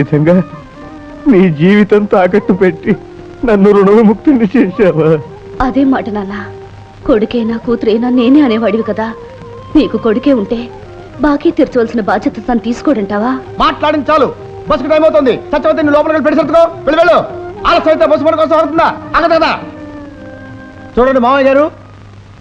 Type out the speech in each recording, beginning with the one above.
విధంగా నీ జీవితం తాకట్టు పెట్టి నన్ను రుణవిముక్తిని చేశావా? అదే మాట నాన్న. కొడుకేనా కూతురేనా నేనే అనేవాడివి కదా. నీకు కొడుకే ఉంటే బాకీ తీర్చవలసిన బాధ్యత తను తీసుకోడంటావా? మాట్లాడింది చాలు. బస్సు టైం అవుతుంది. సత్యవతి నీ లోపలికి వెళ్ళి పెడిసెత్తుకో వెళ్ళి వెళ్ళు. ఆలస్యం అయితే బస్సు మన కోసం అవుతుందా అగదు కదా. చూడండి మామయ్య గారు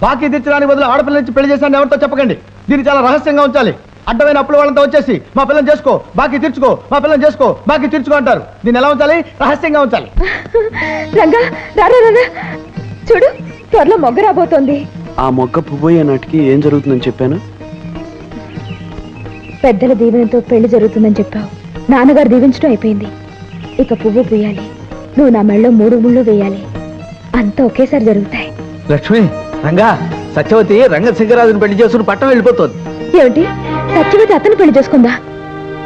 బాకీ తీర్చడానికి బదులు ఆడపిల్ల నుంచి పెళ్ళి చేశాను ఎవరితో చెప్పకండి. దీన్ని చాలా రహస్యంగా ఉంచాలి. అడ్డమైన అప్పుల వాళ్ళంతా వచ్చేసి మా పిల్లని చేసుకో బాకీ తీర్చుకో మా పిల్లని చేసుకో బాకీ తీర్చుకో అంటారు. దీన్ని ఎలా ఉంచాలి? రహస్యంగా ఉంచాలి. రంగా రారా రారా చూడు త్వరలో మొగ్గ రాబోతోంది. ఆ మొగ్గ పువ్వయ్యే నాటికి ఏం జరుగుతుందని చెప్పాను? పెద్దల దీవెనతో పెళ్ళి జరుగుతుందని చెప్పావు. నాన్నగారు దీవించడం అయిపోయింది. ఇక పువ్వు పూయాలి. నువ్వు నా మెళ్ళలో మూడు ముళ్ళు వేయాలి. అంతా ఒకేసారి జరుగుతాయి. లక్ష్మి రంగా సత్యవతి రంగశంకరాజుని పెళ్ళి చేసుకుని పట్టం వెళ్ళిపోతుంది. ఏమిటి? సత్యవతి అతను పెళ్ళి చేసుకుందా?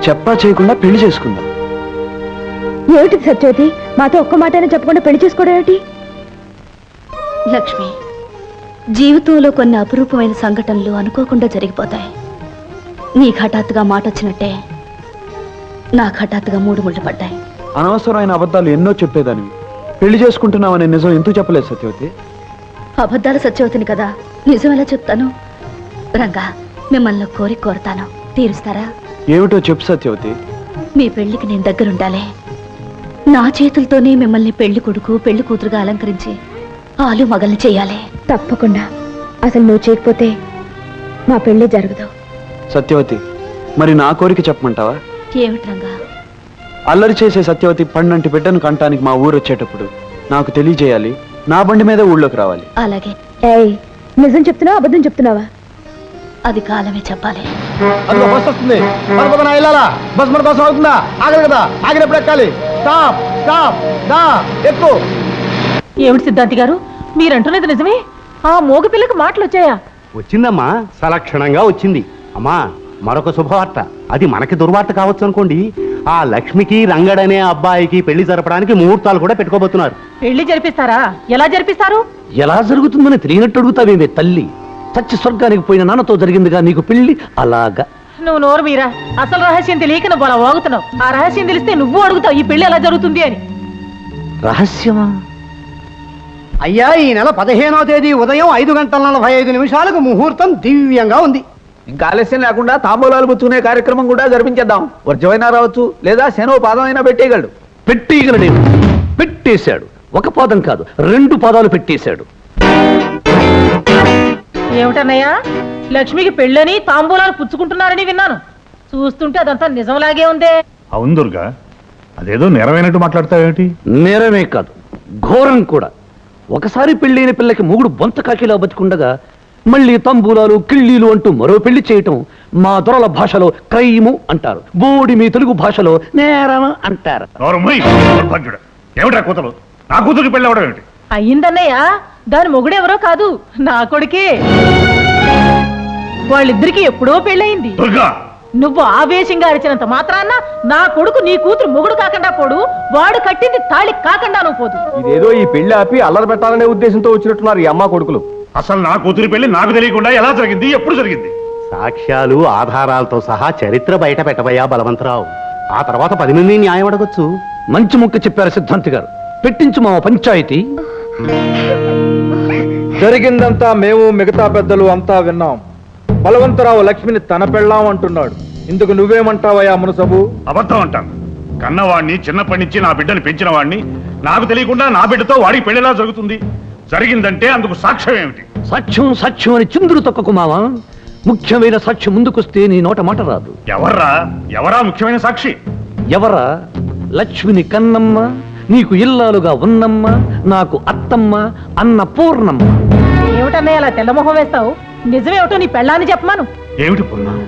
చెప్పా చేయకుండా పెళ్ళి చేసుకుందాం? ఏమిటి సత్యవతి? మాతో ఒక్క మాటైనా చెప్పకుండా పెళ్ళి చేసుకోవడం ఏమిటి? లక్ష్మి జీవితంలో కొన్ని అపురూపమైన సంఘటనలు అనుకోకుండా జరిగిపోతాయి. నీకు హఠాత్తుగా మాట వచ్చినట్టే నాకు హఠాత్తుగా మూడు ముళ్ళు పడ్డాయి. అనవసరమైన అబద్ధాలు ఎన్నో చెప్పేదానివి. పెళ్ళి చేసుకుంటున్నామనే నిజం ఎందుకు చెప్పలేదు సత్యవతి? అబద్ధాలు సత్యవతిని కదా. నిజం ఎలా చెప్తాను? రంగా మిమ్మల్ని కోరి కోరతాను. తీరుస్తారా? ఏమిటో చెప్పు సత్యవతి. మీ పెళ్ళికి నేను దగ్గరుండాలి. నా చేతులతోనే మిమ్మల్ని పెళ్ళి కొడుకు పెళ్ళి కూతురుగా అలంకరించి ఆలు మగల్ని చేయాలి. తప్పకుండా. అసలు నువ్వు చేయకపోతే మా పెళ్ళి జరగదు. సత్యవతి మరి నా కోరిక చెప్పమంటావా? ఏమిటి రంగా? అల్లరి చేసే సత్యవతి పండంటి బిడ్డను కంటానికి మా ఊరు వచ్చేటప్పుడు నాకు తెలియజేయాలి నా బండి మీద ఊళ్ళోకి రావాలి. అలాగే. ఏయ్ నిజం చెప్తున్నావా అబద్ధం చెప్తున్నావా? అది కాలమే చెప్పాలి. అందులో బస్ వస్తుంది. మన పక్కన వెళ్ళాలా బస్ మన కోసం అవుతుందా ఆగదు కదా? ఆగినప్పుడు ఎక్కాలి. స్టాప్ స్టాప్ దా ఎక్కు. ఏమిటి సిద్ధాంతి గారు? మీరంటున్నది నిజమే? ఆ మోగ పిల్లకి మాటలు వచ్చాయా? వచ్చిందమ్మా. సలక్షణంగా వచ్చింది. అమ్మా మరొక శుభవార్త. అది మనకి దుర్వార్త కావచ్చు అనుకోండి. ఆ లక్ష్మికి రంగడనే అబ్బాయికి పెళ్ళి జరపడానికి ముహూర్తాలు కూడా పెట్టుకోబోతున్నారు. పెళ్ళి జరిపిస్తారా? ఎలా జరిపిస్తారు? ఎలా జరుగుతుందని తెలియనట్టు అడుగుతావేమే తల్లి? చచ్చి స్వర్గానికి పోయిన నాన్నతో జరిగిందిగా నీకు పెళ్ళి అలాగా. నువ్వు నోరు మీరా. అసలు రహస్యం తెలియక నువ్వు అలా వాగుతున్నావు. ఆ రహస్యం తెలిస్తే నువ్వు అడుగుతావు ఈ పెళ్ళి ఎలా జరుగుతుంది అని. రహస్యమా? అయ్యా ఈ నెల పదిహేనో తేదీ ఉదయం ఐదు గంటల నలభై ఐదు నిమిషాలకు ముహూర్తం దివ్యంగా ఉంది. ఇంకా ఆలస్యం లేకుండా తాంబూలాలు పుచ్చుకునే కార్యక్రమం కూడా జరిపించేద్దాం. వర్జమైనా రావచ్చు లేదా శనో పాదం అయినా పెట్టేయగలడు. పెట్టేశాడు. ఒక పాదం కాదు రెండు పాదాలు పెట్టేశాడు. ఏమిటన్నయ్యా? లక్ష్మికి పెళ్ళని తాంబూలాలు పుచ్చుకుంటున్నారని విన్నాను. చూస్తుంటే అదంతా నిజంలాగే ఉందే. అవును దుర్గా అదేదో నెరవేనట్టు మాట్లాడతావేమిటి? నేరమే కాదు ఘోరం కూడా. ఒకసారి పెళ్ళైన పిల్లకి మూగుడు బొంత కాకిలా బతికుండగా మళ్ళీ తంబూలాలు కిళ్ళీలు అంటూ మరో పెళ్ళి చేయటం మా దొరల భాషలో క్రైము అంటారు. బోడి మీ తెలుగు భాషలో నేరం అంటారు భాగ్యుడు ఏమిటా కూతురు నా కూతురికి పెళ్ళి అవడం ఏమిటి? అయ్యిందన్నయ్య దాని మొగుడెవరో కాదు నా కొడుకే. వాళ్ళిద్దరికి ఎప్పుడో పెళ్ళయింది. దుర్గా! నువ్వు ఆవేశంగా అరిచినంత మాత్రాన నా కొడుకు నీ కూతురు మొగుడు కాకుండా పోడు వాడు కట్టింది తాళి కాకుండా నువ్వు పోదు. ఇదేదో ఈ పెళ్ళి ఆపి అల్లరి పెట్టాలనే ఉద్దేశంతో వచ్చినట్టున్నారు ఈ అమ్మ కొడుకులు. అసలు నా కూతురి పెళ్ళి నాకు తెలియకుండా ఎలా జరిగింది ఎప్పుడు జరిగింది? సాక్ష్యాలు ఆధారాలతో సహా చరిత్ర బయట పెట్టబోయా బలవంతరావు. ఆ తర్వాత పది మంది న్యాయం అడగొచ్చు. మంచి ముక్క చెప్పారు సిద్ధాంతి గారు. పెట్టించు మా పంచాయతీ. జరిగిందంతా మేము మిగతా పెద్దలు అంతా విన్నాం. బలవంతరావు లక్ష్మిని తన పెళ్ళాం అంటున్నాడు. ఇందుకు నువ్వేమంటావయ్యా మునసబు? అబద్ధం అంటాను కన్నవాడిని చిన్నప్పటి నుంచి నా బిడ్డని పెంచిన వాడిని నాకు తెలియకుండా నా బిడ్డతో వాడికి పెళ్ళిలా జరుగుతుంది. జరిగిందంటే అందుకు సాక్ష్యం ఏమిటి? సాక్ష్యం సాక్ష్యం అని చిందులు తొక్కకు మావా? ముఖ్యమైన సాక్ష్యం ముందుకొస్తే నీ నోట మాట రాదు. ఎవర్రా? ఎవరా ముఖ్యమైన సాక్షి? ఎవరా? లక్ష్మిని కన్నమ్మ నీకు ఇల్లాలుగా ఉన్నమ్మ నాకు అత్తమ్మ అన్న పూర్ణమ్మ ఏమిటన్నయ్య అలా తెల్లమొహం వేస్తావు? నిజమేమిటో నీ పెళ్ళాన్ని చెప్పమాను. ఏమిటి పున్నా?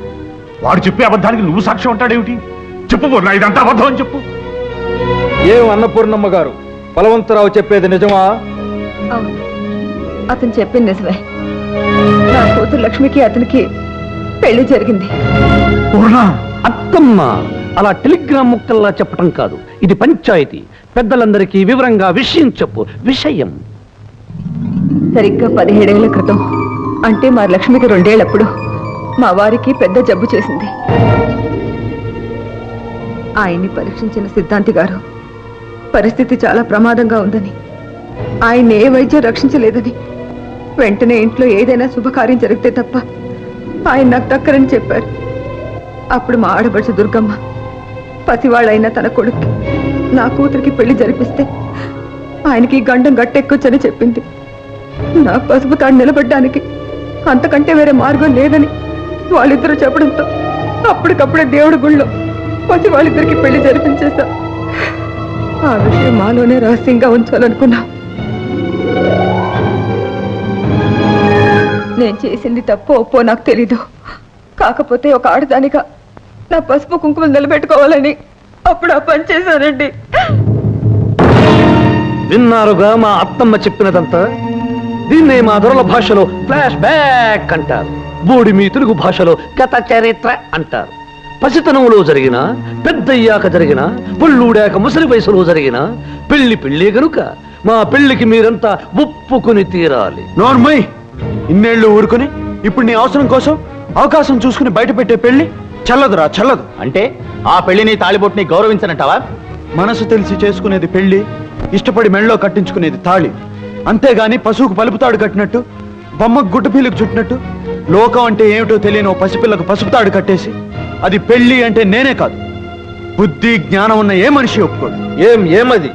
వాడు చెప్పే అబద్ధానికి నువ్వు సాక్ష్యం అంటాడేమిటి? చెప్పు పున్నా ఇదంతా అబద్ధం అని చెప్పు. ఏం అన్నపూర్ణమ్మ గారు? బలవంతరావు చెప్పేది నిజమా? అవును. అతను చెప్పింది నిజమే. నా కూతురు లక్ష్మికి అతనికి పెళ్ళి జరిగింది. పూర్ణ అత్తమ్మ అలా టెలిగ్రామ్ ముక్కల్లా చెప్పటం కాదు. ఇది పంచాయతీ. పెద్దలందరికీ వివరంగా విషయం చెప్పు. విషయం. సరిగ్గా పదిహేడేళ్ళ క్రితం. అంటే మా లక్ష్మికి రెండేళ్ళప్పుడు మా వారికి పెద్ద జబ్బు చేసింది. ఆయన్ని పరీక్షించిన సిద్ధాంతి గారు పరిస్థితి చాలా ప్రమాదంగా ఉందని ఆయన ఏ వైద్యం రక్షించలేదని వెంటనే ఇంట్లో ఏదైనా శుభకార్యం జరిగితే తప్ప ఆయన నాకు దక్కరని చెప్పారు. అప్పుడు మా ఆడబడుచు దుర్గమ్మ పసివాళ్ళైన తన కొడుక్కి నా కూతురికి పెళ్ళి జరిపిస్తే ఆయనకి గండం గట్టెక్కొచ్చని చెప్పింది. నా పసుపు తాడు నిలబడ్డానికి అంతకంటే వేరే మార్గం లేదని వాళ్ళిద్దరూ చెప్పడంతో అప్పటికప్పుడే దేవుడి గుళ్ళో వచ్చి వాళ్ళిద్దరికి పెళ్ళి జరిపించేశా. ఆ విషయం మాలోనే రహస్యంగా ఉంచాలనుకున్నా. నేను చేసింది తప్పు ఒప్పో నాకు తెలీదు. కాకపోతే ఒక ఆడదానిగా నా పసుపు కుంకుమలు నిలబెట్టుకోవాలని అప్పుడు ఆ పని చేశానండి. విన్నారుగా మా అత్తమ్మ చెప్పినదంతా? దీన్నే మా దొరల భాషలో ఫ్లాష్ బ్యాక్ అంటారు. బోడి మీ తెలుగు భాషలో గత చరిత్ర అంటారు. పసితనంలో జరిగిన పెద్దయ్యాక జరిగిన పుల్లూడాక ముసలి వయసులో జరిగిన పెళ్ళి పెళ్ళే గనుక మా పెళ్ళికి మీరంతా ఒప్పుకుని తీరాలి. నోర్మయ్ ఇన్నేళ్ళు ఊరుకుని ఇప్పుడు నీ అవసరం కోసం అవకాశం చూసుకుని బయట పెట్టే పెళ్ళి చల్లదురా చల్లదు. అంటే ఆ పెళ్ళిని తాళిబొట్టుని గౌరవించనంటావా? మనసు తెలిసి చేసుకునేది పెళ్ళి ఇష్టపడి మెళ్ళలో కట్టించుకునేది తాళి. అంతేగాని పశువుకు పలుపుతాడు కట్టినట్టు బొమ్మకు గుడ్డపీలకు చుట్టినట్టు లోకం అంటే ఏమిటో తెలియని ఓ పసిపిల్లకు పసుపుతాడు కట్టేసి అది పెళ్ళి అంటే నేనే కాదు. బుద్ధి జ్ఞానం ఉన్న ఏ మనిషి ఒప్పుకోడు. ఏం ఏమది?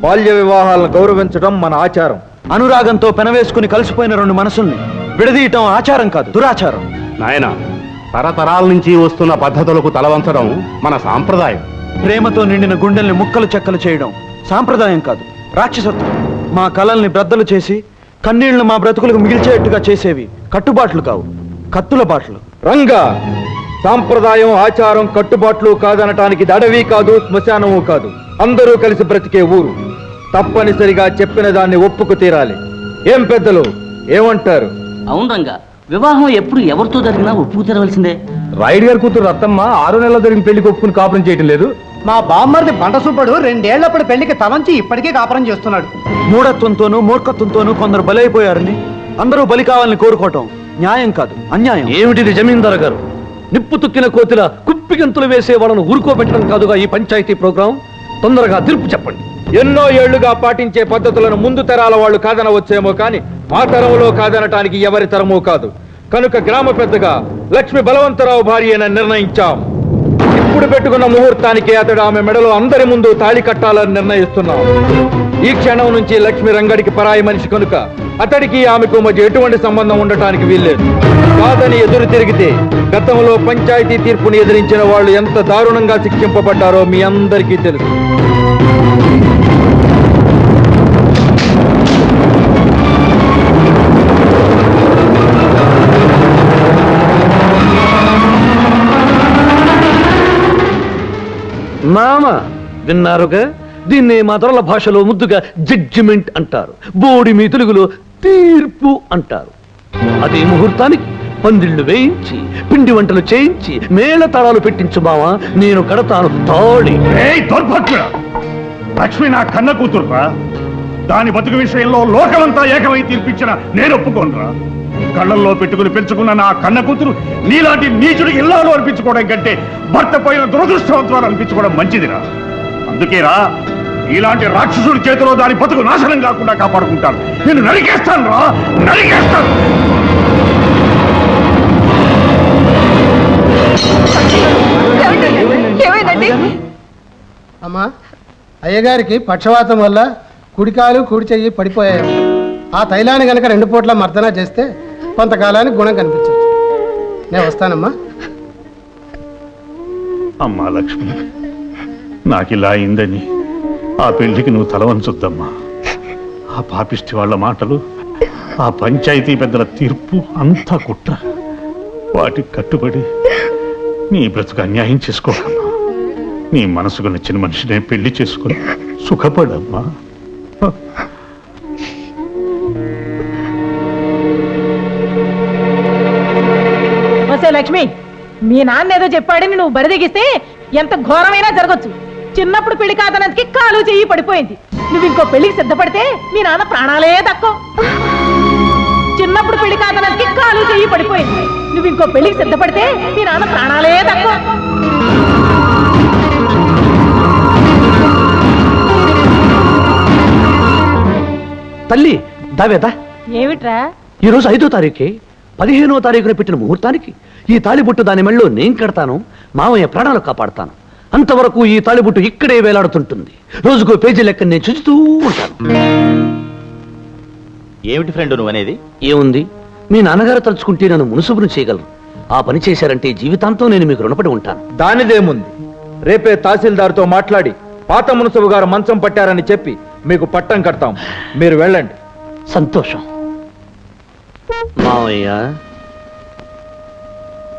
బాల్య వివాహాలను గౌరవించడం మన ఆచారం. అనురాగంతో పెనవేసుకుని కలిసిపోయిన రెండు మనసుల్ని విడదీయటం ఆచారం కాదు దురాచారం. నాయన తరతరాల నుంచి వస్తున్న పద్ధతులకు తలవంచడం మన సాంప్రదాయం. ప్రేమతో నిండిన గుండెల్ని ముక్కలు చెక్కలు చేయడం సాంప్రదాయం కాదు రాక్షసత్వం. మా కలల్ని బ్రద్దలు చేసి కన్నీళ్ళు మా బ్రతుకులకు మిగిల్చేట్టుగా చేసేవి కట్టుబాట్లు కావు కత్తుల బాట్లు. రంగా! సాంప్రదాయం ఆచారం కట్టుబాట్లు కాదనటానికి దడవి కాదు శ్మశానము కాదు. అందరూ కలిసి బ్రతికే ఊరు. తప్పనిసరిగా చెప్పిన దాన్ని ఒప్పుకు తీరాలి. ఏం పెద్దలు? ఏమంటారు? అవును రంగా వివాహం ఎప్పుడు ఎవరితో జరిగినా ఒప్పుకు తెరవలసిందే. రాయుడు గారి కూతురు రత్తమ్మ ఆరు నెలల జరిగిన పెళ్ళికి ఒప్పుకుని కాపురం చేయటం లేదు. మా బామ్మర్ది బంట సూపడు రెండేళ్ళప్పుడు పెళ్ళికి తలంచి ఇప్పటికీ కాపురం చేస్తున్నాడు. మూఢత్వంతోనూ మూర్ఖత్వంతోనూ కొందరు బలైపోయారని అందరూ బలి కావాలని కోరుకోవటం న్యాయం కాదు అన్యాయం. ఏమిటిది జమీందార్ గారు? నిప్పు తుక్కిన కోతిల కుప్పిగంతులు వేసే వాళ్ళను ఊరుకోబెట్టడం కాదుగా ఈ పంచాయతీ ప్రోగ్రాం? తొందరగా తీర్పు చెప్పండి. ఎన్నో ఏళ్ళుగా పాటించే పద్ధతులను ముందు తరాల వాళ్ళు కాదనవచ్చేమో కాని మా తరంలో కాదనటానికి ఎవరి తరమూ కాదు. కనుక గ్రామ పెద్దగా లక్ష్మి బలవంతరావు భార్య అని నిర్ణయించాం. ఇప్పుడు పెట్టుకున్న ముహూర్తానికి అతడు ఆమె మెడలో అందరి ముందు తాళి కట్టాలని నిర్ణయిస్తున్నాం. ఈ క్షణం నుంచి లక్ష్మి రంగడికి పరాయి మనిషి కనుక అతడికి ఆమెకు మధ్య ఎటువంటి సంబంధం ఉండటానికి వీల్లేదు. కాదని ఎదురు తిరిగితే గతంలో పంచాయతీ తీర్పుని ఎదిరించిన వాళ్ళు ఎంత దారుణంగా శిక్షింపబడ్డారో మీ అందరికీ తెలుసు. మామ విన్నారుగా? దీన్ని మా తరల భాషలో ముద్దుగా జడ్జిమెంట్ అంటారు. బోడి మీ తెలుగులో తీర్పు అంటారు. అదే ముహూర్తానికి పందిళ్ళు వేయించి పిండి వంటలు చేయించి మేళతాళాలు పెట్టించు మావా నేను కడతాను తాళి. లక్ష్మి నా కన్న కూతురురా దాని బతుకు విషయంలో లోకమంతా ఏకమై తీర్పిచ్చిన నేను ఒప్పుకోనురా కళ్ళల్లో పెట్టుకుని పెంచుకున్న నా కన్న కూతురు నీలాంటి నీచుడికి ఇల్లాలు అనిపించుకోవడం కంటే భర్త పోయిన దురదృష్టవంతులు అనిపించుకోవడం మంచిదిరా. అందుకేరా ఇలాంటి రాక్షసుడి చేతిలో దాని బతుకు నాశనం కాకుండా కాపాడుకుంటాను. నేను నరికేస్తాను రా నరికేస్తాను. అమ్మా అయ్యగారికి పక్షవాతం వల్ల కుడికాలు కుడి చెయ్యి పడిపోయాయి. ఆ తైలాన్ని కనుక రెండు పూట్ల మర్దన చేస్తే కొంతకాలానికి గుణం కనిపించచ్చు నేను వస్తానమ్మా. అమ్మా లక్ష్మి ఇలా అయిందని ఆ పెళ్ళికి నువ్వు తలవంచొద్దమ్మా ఆ పాపిష్టి వాళ్ళ మాటలు ఆ పంచాయతీ పెద్దల తీర్పు అంతా కుట్ర. వాటికి కట్టుబడి నీ బ్రతుకు అన్యాయం చేసుకోకమ్మా. నీ మనసుకు నచ్చిన మనిషినే పెళ్ళి చేసుకుని సుఖపడమ్మా. మీ నాన్న ఏదో చెప్పాడని నువ్వు బరిదిగిస్తే ఎంత ఘోరమైనా జరగచ్చు. చిన్నప్పుడు పెళ్ళి కాదనకి కాలు చెయ్యి పడిపోయింది. నువ్వు ఇంకో పెళ్ళికి సిద్ధపడితే మీ నాన్న ప్రాణాలే తక్కువ చిన్నప్పుడు పెళ్ళి కాదనకి కాలు చెయ్యి పడిపోయింది. నువ్వు ఇంకో పెళ్ళికి సిద్ధపడితే మీ నాన్న ప్రాణాలే తక్కువ తల్లి దావేదా? ఏమిట్రా? ఈరోజు ఐదో తారీఖు పదిహేనో తారీఖున పెట్టిన ముహూర్తానికి ఈ తాళిబొట్టు దాని మెళ్ళో నేను కడతాను మామయ్య ప్రాణాలు కాపాడతాను. అంతవరకు ఈ తాళిబొట్టు ఇక్కడే వేలాడుతుంటుంది. రోజుకో పేజీ లెక్క నేను చూస్తూ ఉంటాను. ఏమిటి ఫ్రెండ్ నువ్వు అనేది ఏముంది? మీ నాన్నగారు తలుచుకుంటే నన్ను మునుసుబును చేయగలరు. ఆ పని చేశారంటే జీవితాంతం నేను మీకు రుణపడి ఉంటాను. దానిదేముంది? రేపే తహసీల్దార్తో మాట్లాడి పాత మునసబు గారు మంచం పట్టారని చెప్పి మీకు పట్టం కడతాం. మీరు వెళ్ళండి. సంతోషం. మావయ్య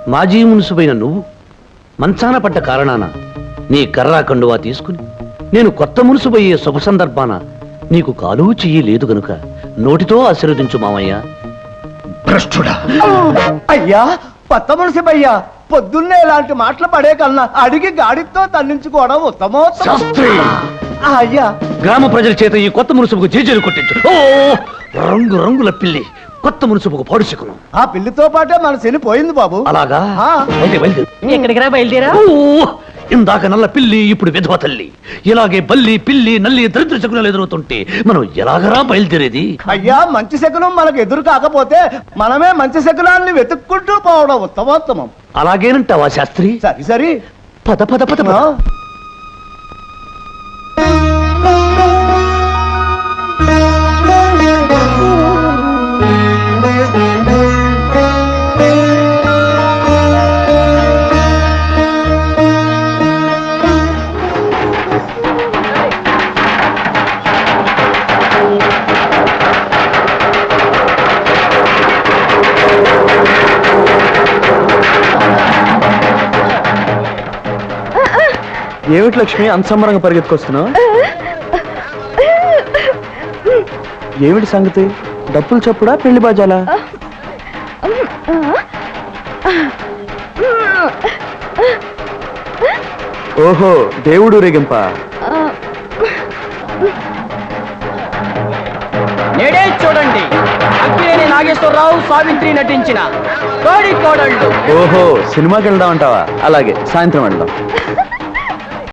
మాజీ మునుసుపైన నువ్వు మంచాన పడ్డ కారణాన నీ కర్రా కండువా తీసుకుని నేను కొత్త మునుసుపోయే శుభ సందర్భాన నీకు కాలు చెయ్యి లేదు గనుక నోటితో ఆశీర్వదించు మావయ్య భ్రష్టుడా. అయ్యా కొత్త మునసబయ్యా పొద్దున్నే ఇలాంటి మాటలు పడే కన్నా అడిగి గాడితో తన్నించుకోవడం శాస్త్రి! ఆ, అయ్యా. గ్రామ ప్రజల చేత ఈ కొత్త మునుసుపుకు జేజేలు కొట్టించు. ఓ రంగు రంగుల పిల్లి. కొత్త మునుసుపుకు పాడుచుకును ఆ పిల్లితో పాటే మన శని పోయింది బాబు. అలాగా? ఆ. అయితే బయలుదేరు. ఎక్కడికి రా బయలుదేరా? ఓ! ఇందాక నల్ల పిల్లి ఇప్పుడు విధవ తల్లి. ఇలాగే బల్లి పిల్లి నల్లి దరిద్ర శకునాలు ఎదురవుతుంటే మనం ఎలాగరా బయలుదేరేది? అయ్యా మంచి శకునం మనకు ఎదురు కాకపోతే మనమే మంచి శకునాన్ని వెతుక్కుంటూ పోవడం ఉత్తమోత్తమం. అలాగేనంటావా శాస్త్రి? సరి సరి. పద పద పద పద. ఆ. ఏమిటి లక్ష్మి అంత సంబరంగా పరిగెత్తుకొస్తున్నావు? ఏమిటి సంగతి? డప్పులు చప్పుడా పెళ్ళి బాజాలా? ఓహో దేవుడు రేగింప. నేడే చూడండి. అక్కినేని నాగేశ్వరరావు సావిత్రి నటించిన కోడి కోడళ్ళు. ఓహో సినిమాకి వెళ్దాం అంటావా అలాగే సాయంత్రం వెళ్దాం.